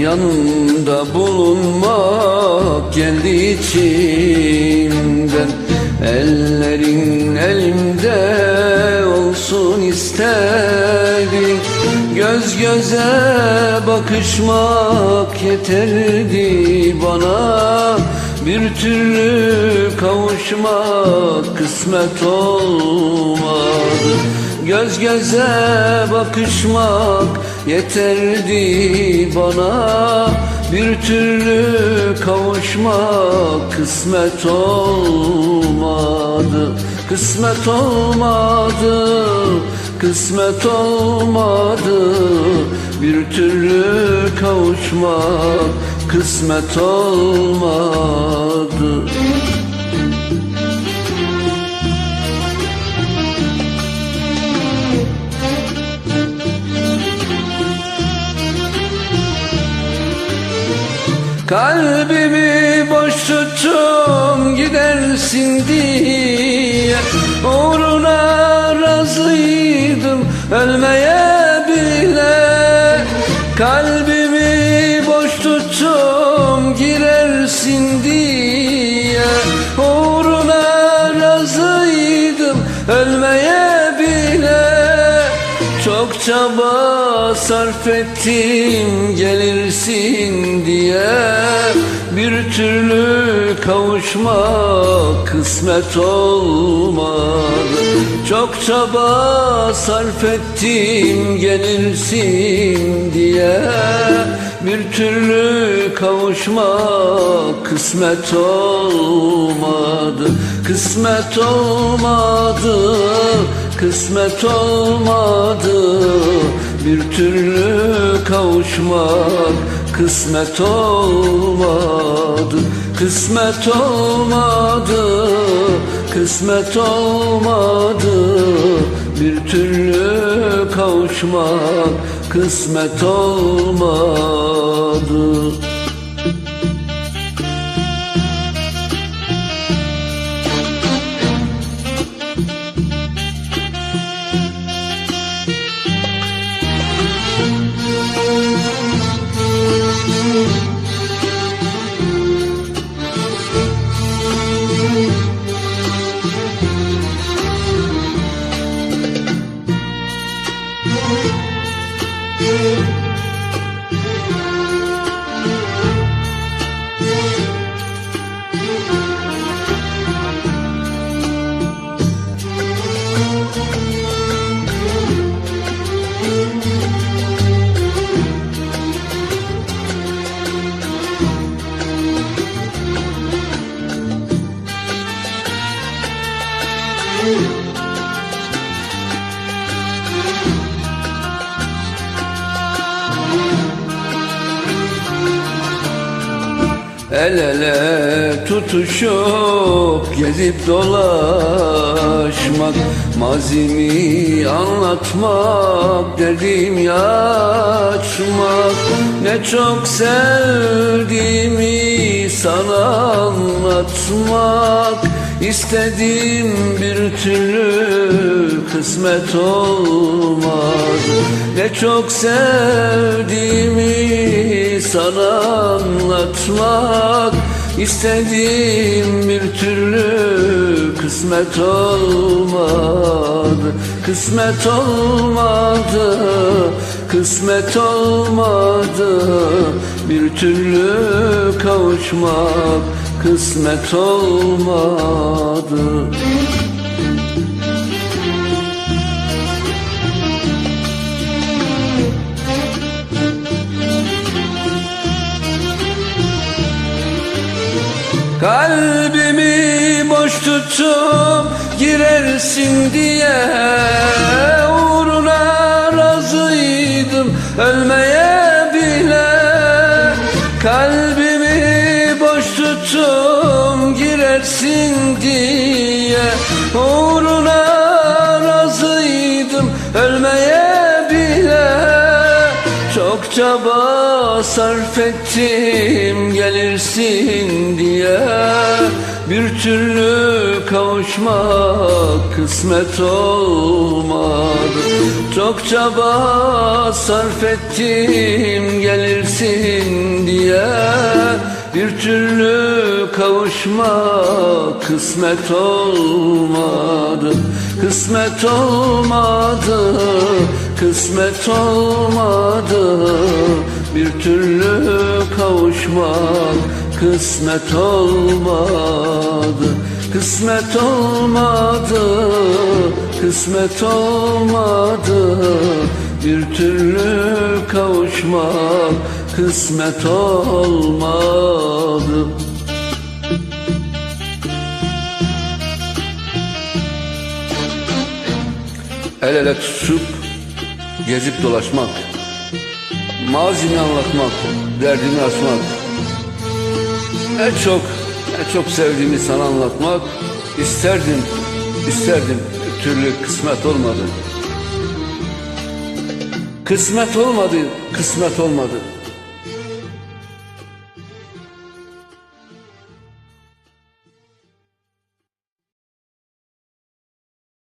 Yanında bulunmak geldi içimden. Ellerin elimde olsun istedim Göz göze bakışmak yeterdi bana. Bir türlü kavuşmak kısmet olmadı Göz göze bakışmak yeterdi bana Bir türlü kavuşmak kısmet olmadı. Kısmet olmadı, kısmet olmadı. Bir türlü kavuşmak kısmet olmadı Kalbimi boş tuttum gidersin diye Uğruna razıydım ölmeye bile. Kalbimi boş tuttum girersin diye çok çaba sarf ettim gelirsin diye. Bir türlü kavuşmak kısmet olmadı. Çok çaba sarf ettim gelirsin diye. Bir türlü kavuşmak kısmet olmadı. Kısmet olmadı Kısmet olmadı. Bir türlü kavuşmak Kısmet olmadı. Kısmet olmadı Kısmet olmadı. Bir türlü kavuşmak Kısmet olmadı El ele tutuşup gezip dolaşmak Mazimi anlatmak derdimi açmak. Ne çok sevdiğimi sana anlatmak. İstediğim bir türlü kısmet olmadı Ne çok sevdiğimi sana anlatmak İstediğim bir türlü kısmet olmadı. Kısmet olmadı, kısmet olmadı. Bir türlü kavuşmak kısmet olmadı Tutup girersin diye Uğruna razıydım. Ölmeye bile Kalbimi boş tutum girersin diye Uğruna Çok çaba sarf ettim gelirsin diye. Bir türlü kavuşmak kısmet olmadı. Çok çaba sarf ettim gelirsin diye. Bir türlü kavuşmak kısmet olmadı. Kısmet olmadı Kısmet olmadı Bir türlü kavuşmak Kısmet olmadı. Kısmet olmadı Kısmet olmadı Bir türlü kavuşmak Kısmet olmadı. El ele tutuşup gezip dolaşmak Mazini anlatmak, derdini açmak Ne çok, ne çok sevdiğimi sana anlatmak isterdim, isterdim. Bir türlü kısmet olmadı. Kısmet olmadı, kısmet olmadı